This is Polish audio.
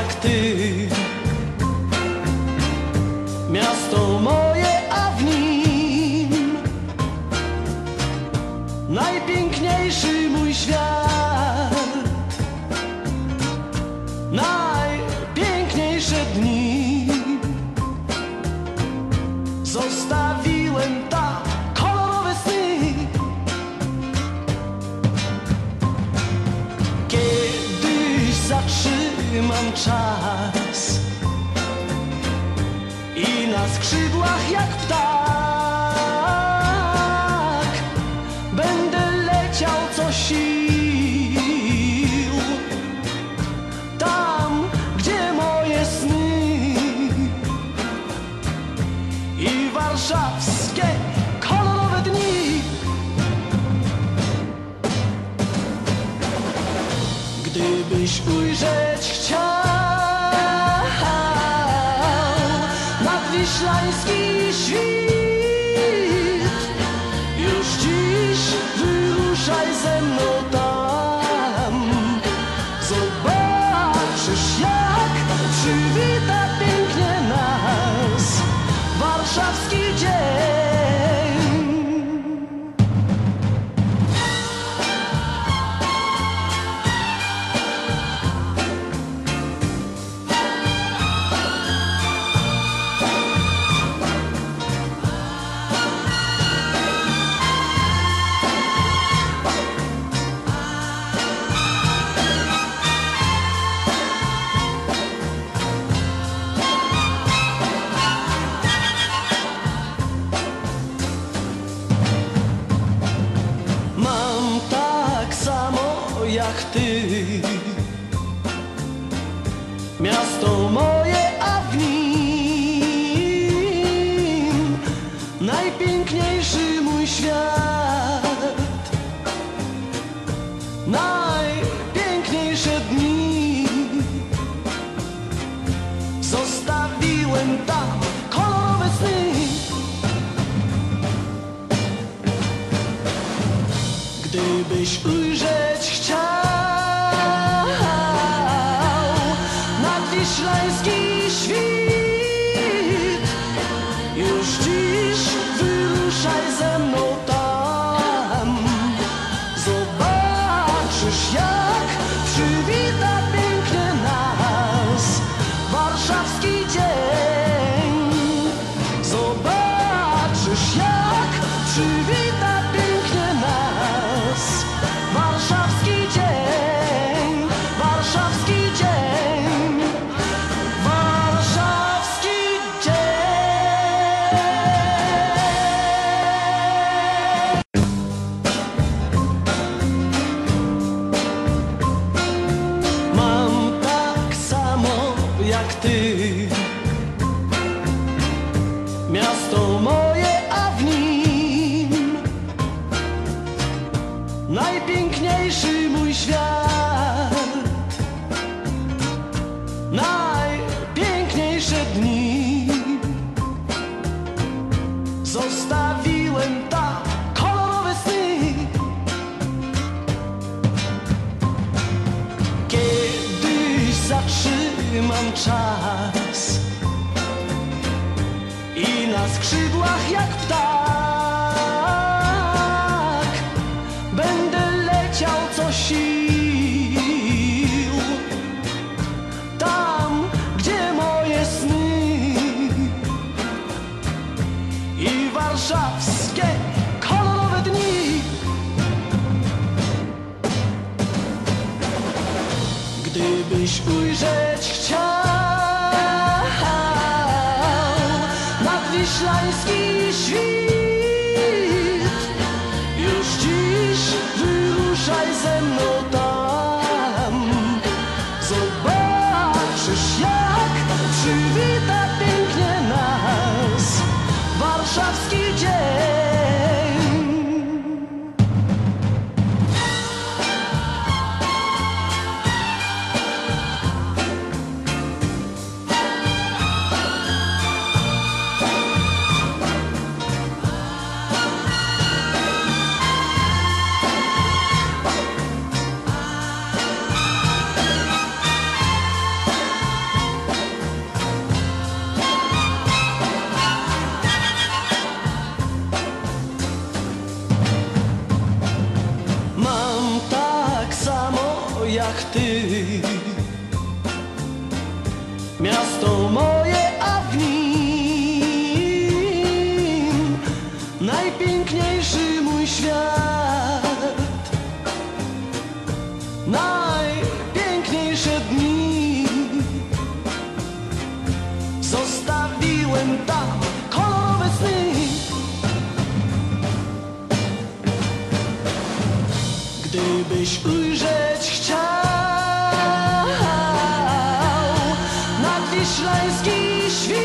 jak ty. Miasto moje, zatrzymam czas. I na skrzydłach jak ptak Gdybyś ujrzeć chciał nadwiślański świt, już dziś wyruszaj ze mną jak ty. Miasto moje, Najpiękniejszy mój świat. Najpiękniejsze dni. Zostawiłem tam kolorowe sny. Kiedyś zatrzymam czas i na skrzydłach jak ptak Gdybyś ujrzeć chciał nadwiślański świt, już dziś wyruszaj ze mną tam. Zobaczysz jak przywita pięknie nas warszawski dzień. Jak ty. Miasto moje, a najpiękniejszy mój świat. Najpiękniejsze dni zostawiłem tam kolorowe sny. Gdybyś ujrzeć nadwiślański świt,